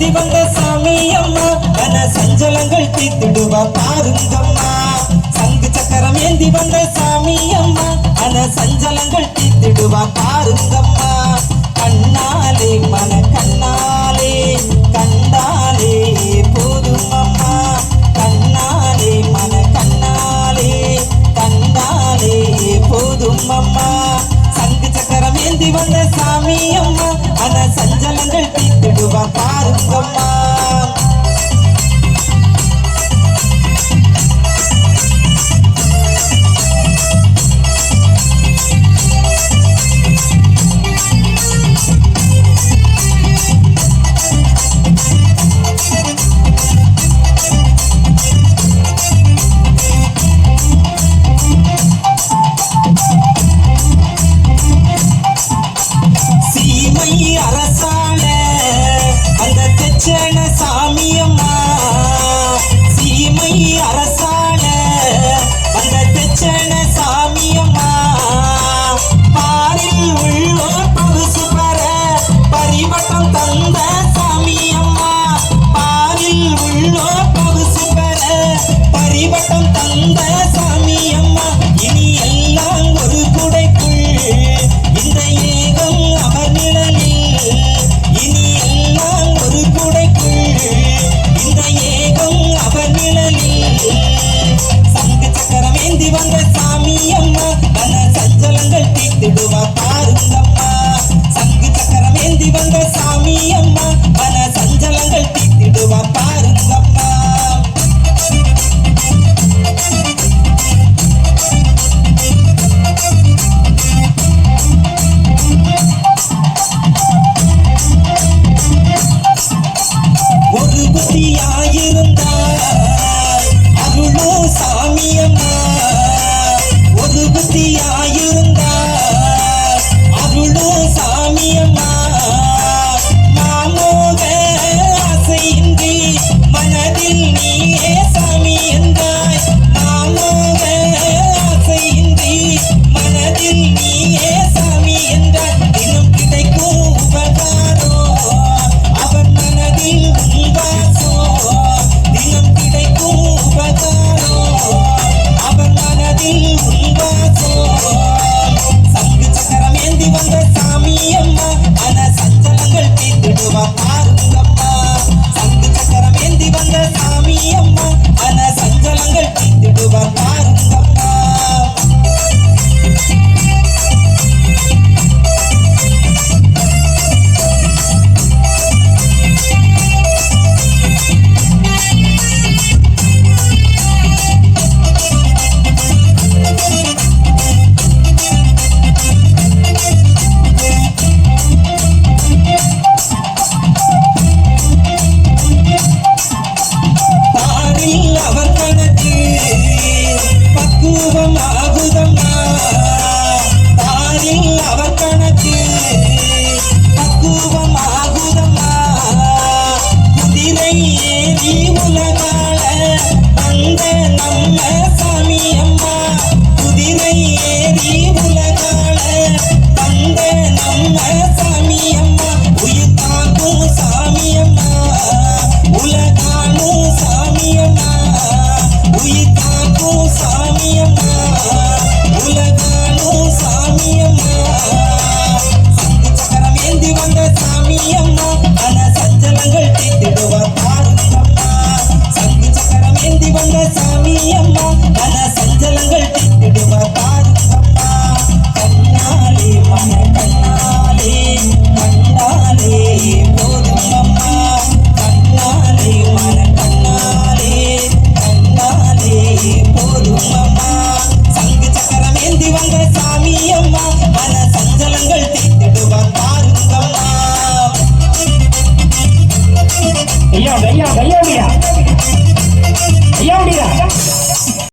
ஏந்தி வந்த சாமி அம்மா தன சஞ்சலங்கள் தீர்த்திடுவா பாருங்கம்மா. சங்கு சக்கரம் ஏந்தி வந்த சாமி அம்மா தன சஞ்சலங்கள் தீர்த்திடுவா பாருங்கம்மா. கண்ணாலே மன கண்ணா வேண்டி வந்த சாமி அம்மா. ஆனா சஞ்சலங்கள் தீர்த்துடுவா பாருங்கம்மா. You. do the மனதில் நீ